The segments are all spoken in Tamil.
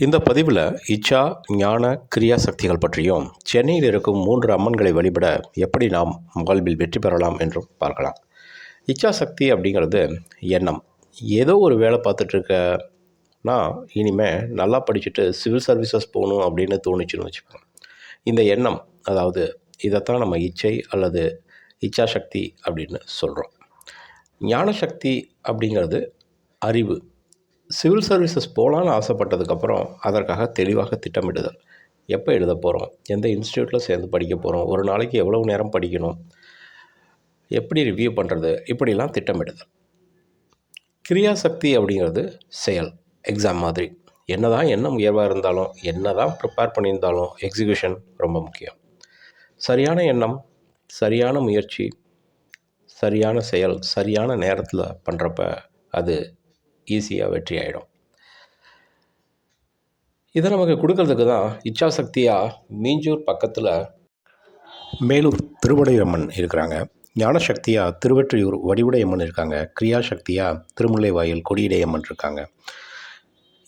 இந்த பதிவில் இச்சா ஞான கிரியா சக்திகள் பற்றியும் சென்னையில் இருக்கும் மூன்று அம்மன்களை வழிபட எப்படி நாம் வாழ்வில் வெற்றி பெறலாம் என்றும் பார்க்கலாம். இச்சா சக்தி அப்படிங்கிறது எண்ணம். ஏதோ ஒரு வேலை பார்த்துட்ருக்கனா இனிமேல் நல்லா படிச்சுட்டு சிவில் சர்வீசஸ் போகணும் அப்படின்னு தோணுச்சுன்னு வச்சுக்கோங்க. இந்த எண்ணம் அதாவது இதைத்தான் நம்ம இச்சை அல்லது இச்சா சக்தி அப்படின்னு சொல்கிறோம் ஞான சக்தி அப்படிங்கிறது அறிவு. சிவில் சர்வீசஸ் போகலான்னு ஆசைப்பட்டதுக்கப்புறம் அதற்காக தெளிவாக திட்டமிடுதல். எப்போ எழுத போகிறோம் எந்த இன்ஸ்டியூட்டில் சேர்ந்து படிக்க போகிறோம் ஒரு நாளைக்கு எவ்வளவு நேரம் படிக்கணும்? எப்படி ரிவ்யூ பண்ணுறது இப்படிலாம் திட்டமிடுதல். கிரியாசக்தி அப்படிங்கிறது செயல் எக்ஸாம் மாதிரி. என்ன தான் எண்ணம் உயர்வாக இருந்தாலும் என்ன தான் ப்ரிப்பேர் பண்ணியிருந்தாலும் எக்ஸிக்யூஷன் ரொம்ப முக்கியம். சரியான எண்ணம் சரியான முயற்சி சரியான செயல் சரியான நேரத்தில் பண்ணுறப்ப அது ஈஸியாக வெற்றி ஆகிடும் இதை நமக்கு கொடுக்கறதுக்கு தான் இச்சாசக்தியாக மீஞ்சூர் பக்கத்தில் மேலூர் திருவடையம்மன் இருக்கிறாங்க. ஞானசக்தியாக திருவெற்றியூர் வடிவுடையம்மன் இருக்காங்க. கிரியாசக்தியாக திருமுல்லைவாயில் கொடியடையம்மன் இருக்காங்க.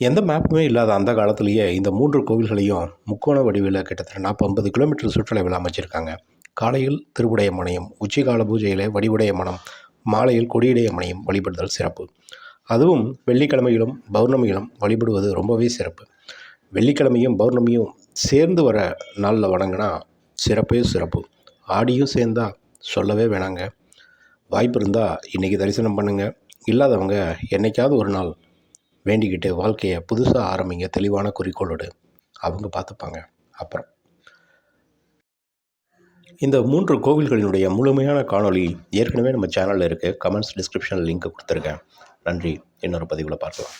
எந்த மேப்புமே இல்லாத அந்த காலத்திலேயே இந்த மூன்று கோவில்களையும் முக்கோண வடிவில் கிட்டத்தட்ட நாற்பது ஐம்பது கிலோமீட்டர் சுற்றுலாவில் அமைச்சிருக்காங்க. காலையில் திருவுடையம்மனையும் உச்சிகால பூஜையில் வடிவுடையம்மனம் மாலையில் கொடியுடையம்மனையும் வழிபடுதல் சிறப்பு. அதுவும் வெள்ளிக்கிழமையிலும் பௌர்ணமியிலும் வழிபடுவது ரொம்பவே சிறப்பு. வெள்ளிக்கிழமையும் பௌர்ணமியும் சேர்ந்து வர நாளில் வணங்கினா சிறப்பே சிறப்பு. ஆடியும் சேர்ந்தா சொல்லவே வேணாங்க. வாய்ப்பு இருந்தால் இன்றைக்கி தரிசனம் பண்ணுங்கள் இல்லாதவங்க என்றைக்காவது ஒரு நாள் வேண்டிக்கிட்டு வாழ்க்கையை புதுசாக ஆரம்பிங்க. தெளிவான குறிக்கோளோடு அவங்க பார்த்துப்பாங்க. அப்புறம். இந்த மூன்று கோவில்களினுடைய முழுமையான காணொளி ஏற்கனவே நம்ம சேனலில் இருக்குது கமெண்ட்ஸ் டிஸ்கிரிப்ஷனில் லிங்க் கொடுத்துருக்கேன். நன்றி. இன்னொரு பதிவில் பார்க்கலாம்.